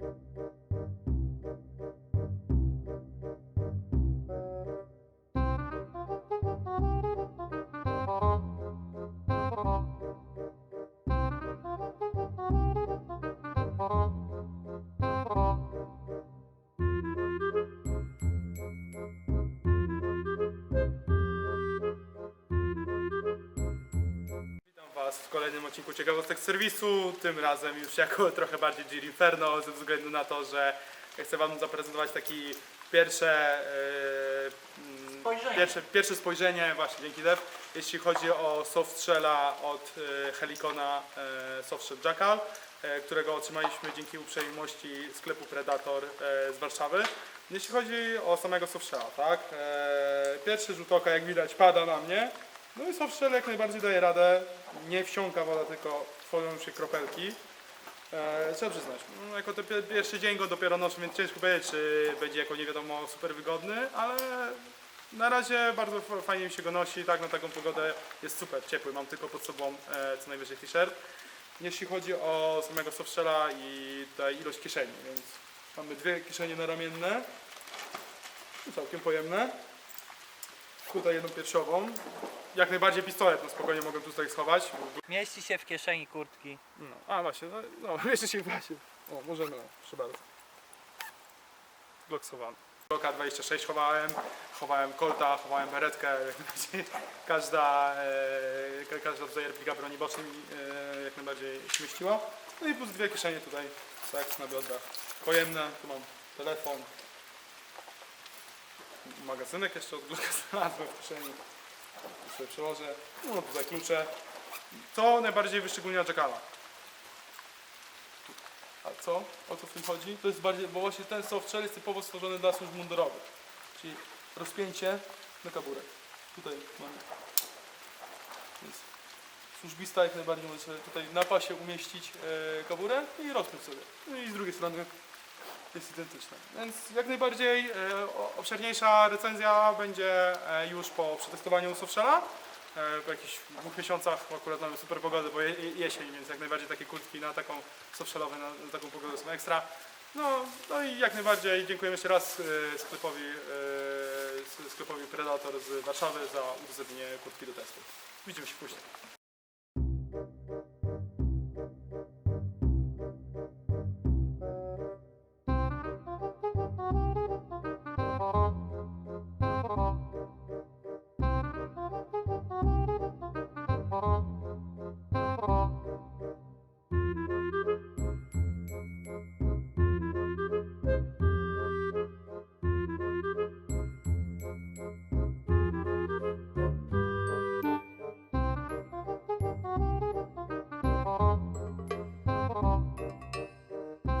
Thank you. Was w kolejnym odcinku ciekawostek serwisu, tym razem już jako trochę bardziej Giri Inferno, ze względu na to, że chcę Wam zaprezentować taki pierwsze, mm, Spojrzenie. pierwsze, pierwsze spojrzenie, właśnie dzięki Dev, jeśli chodzi o softstrzela od e, Helicona e, Softshell Jackal, którego otrzymaliśmy dzięki uprzejmości sklepu Predator z Warszawy. Jeśli chodzi o samego softstrzela, tak? Pierwszy rzut oka, jak widać, pada na mnie. No i softshell jak najbardziej daje radę. Nie wsiąka woda, tylko tworzą się kropelki. E, trzeba przyznać, no, jako pier- pierwszy dzień go dopiero noszę, więc ciężko powiedzieć, czy będzie jako nie wiadomo super wygodny, ale na razie bardzo fajnie mi się go nosi, tak na taką pogodę jest super ciepły, mam tylko pod sobą e, co najwyżej t-shirt. Jeśli chodzi o samego softshella i tutaj ilość kieszeni, więc mamy dwie kieszenie naramienne, całkiem pojemne. Tutaj jedną piersiową, jak najbardziej pistolet, no spokojnie mogę tutaj schować. Mieści się w kieszeni kurtki. No, a właśnie, no, no jeszcze się właśnie. O, możemy, no, proszę bardzo. Glocksowany. Glocka 26 chowałem, chowałem Colta, chowałem beretkę, jak najbardziej każda, e, ka- każda tutaj replika broni bocznej e, jak najbardziej śmieściła. No i plus dwie kieszenie tutaj, tak, na biodrach. Pojemne, tu mam telefon, magazynek jeszcze od Glocka znalazłem w kieszeni. Tu sobie przełożę, no tutaj klucze. Co najbardziej wyszczególnia Jackala? A co? O co w tym chodzi? To jest bardziej, bo właśnie ten softshell jest typowo stworzony dla służb mundurowych. Czyli rozpięcie na kaburek. Tutaj mamy. Więc służbista jak najbardziej może tutaj na pasie umieścić e, kaburę i rozpiąć sobie. No i z drugiej strony jest identyczne. Więc jak najbardziej e, obszerniejsza recenzja będzie e, już po przetestowaniu softshella. E, po jakichś dwóch miesiącach akurat mamy super pogodę, bo je, je- jesień, więc jak najbardziej takie kurtki na taką softshellowe, na, taką pogodę są ekstra. No, no i jak najbardziej dziękujemy jeszcze raz sklepowi, sklepowi Predator z Warszawy za udostępnienie kurtki do testu. Widzimy się później.